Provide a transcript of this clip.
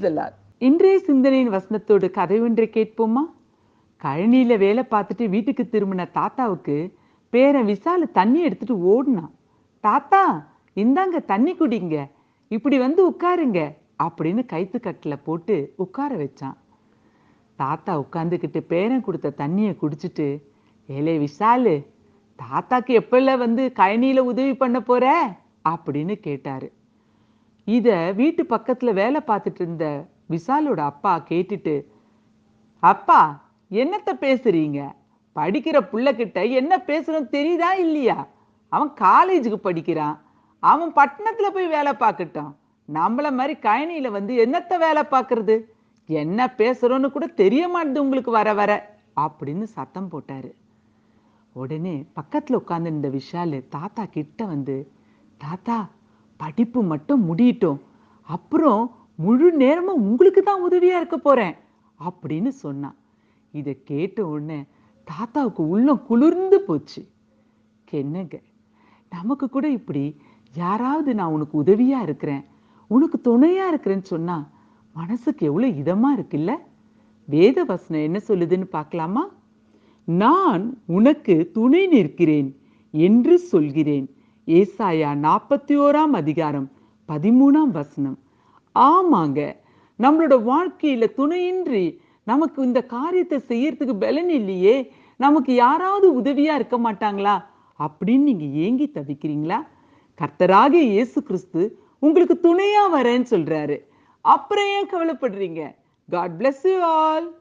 Brace இன்றைய சிந்தனையின் வசனத்தோடு கதை ஒன்றை கேட்போமா? கழனியில வேலை பார்த்துட்டு வீட்டுக்கு திரும்பின தாத்தாவுக்கு பேரன் விசால தண்ணி எடுத்துட்டு ஓடுனான். தாத்தா இந்தாங்க தண்ணி குடிங்க. இப்படி வந்து உட்காருங்க அப்படின்னு கைத்து கட்டில் போட்டு உட்கார வச்சான். தாத்தா உட்காந்துக்கிட்டு பேரன் கொடுத்த தண்ணியை குடிச்சிட்டு ஏலே விஷாலு தாத்தாக்கு எப்பெல்லாம் வந்து கழனியில உதவி பண்ண போற? அப்படின்னு கேட்டாரு. இத வீட்டு பக்கத்துல வேலை பார்த்துட்டு இருந்த விஷாலோட அப்பா கேட்டுட்டு அப்பா என்னத்த பேசுறீங்க? படிக்கிற புள்ளக்கிட்ட என்ன பேசுறோம் தெரியுதா இல்லையா? அவன் காலேஜுக்கு படிக்கிறான். அவன் பட்டணத்துல போய் வேலை பார்க்கட்டும். நம்மள மாதிரி கழனியில வந்து என்னத்த வேலை பார்க்கறது? என்ன பேசுறோன்னு கூட தெரிய மாட்டுது உங்களுக்கு வர வர அப்படின்னு சத்தம் போட்டாரு. உடனே பக்கத்துல உட்கார்ந்து இந்த விஷாலு தாத்தா கிட்ட வந்து தாத்தா படிப்பு மட்டும் முடியட்டும். அப்புறம் முழு நேரமும் உங்களுக்கு தான் உதவியாக இருக்க போகிறேன் அப்படின்னு சொன்னான் இதை கேட்ட உடனே தாத்தாவுக்கு உள்ளம் குளிர்ந்து போச்சு. என்னங்க நமக்கு கூட இப்படி யாராவது நான் உனக்கு உதவியாக இருக்கிறேன் உனக்கு துணையாக இருக்கிறேன்னு சொன்னால் மனசுக்கு எவ்வளோ இதமாக இருக்குல்ல? வேத வசனம் என்ன சொல்லுதுன்னு பார்க்கலாமா? நான் உனக்கு துணை நிற்கிறேன் என்று சொல்கிறேன். ஏசாயா நாற்பத்தி ஓராம் அதிகாரம் பதிமூணாம் வசனம். ஆமாங்க நம்மளோட வாழ்க்கையில துணையின்றி நமக்கு இந்த காரியத்தை செய்யறதுக்கு பலன் இல்லையே நமக்கு யாராவது உதவியா இருக்க மாட்டாங்களா அப்படின்னு நீங்க ஏங்கி தவிக்கிறீங்களா? கர்த்தராக இயேசு கிறிஸ்து உங்களுக்கு துணையா வரேன்னு சொல்றாரு. அப்புறம் ஏன் கவலைப்படுறீங்க? God bless you all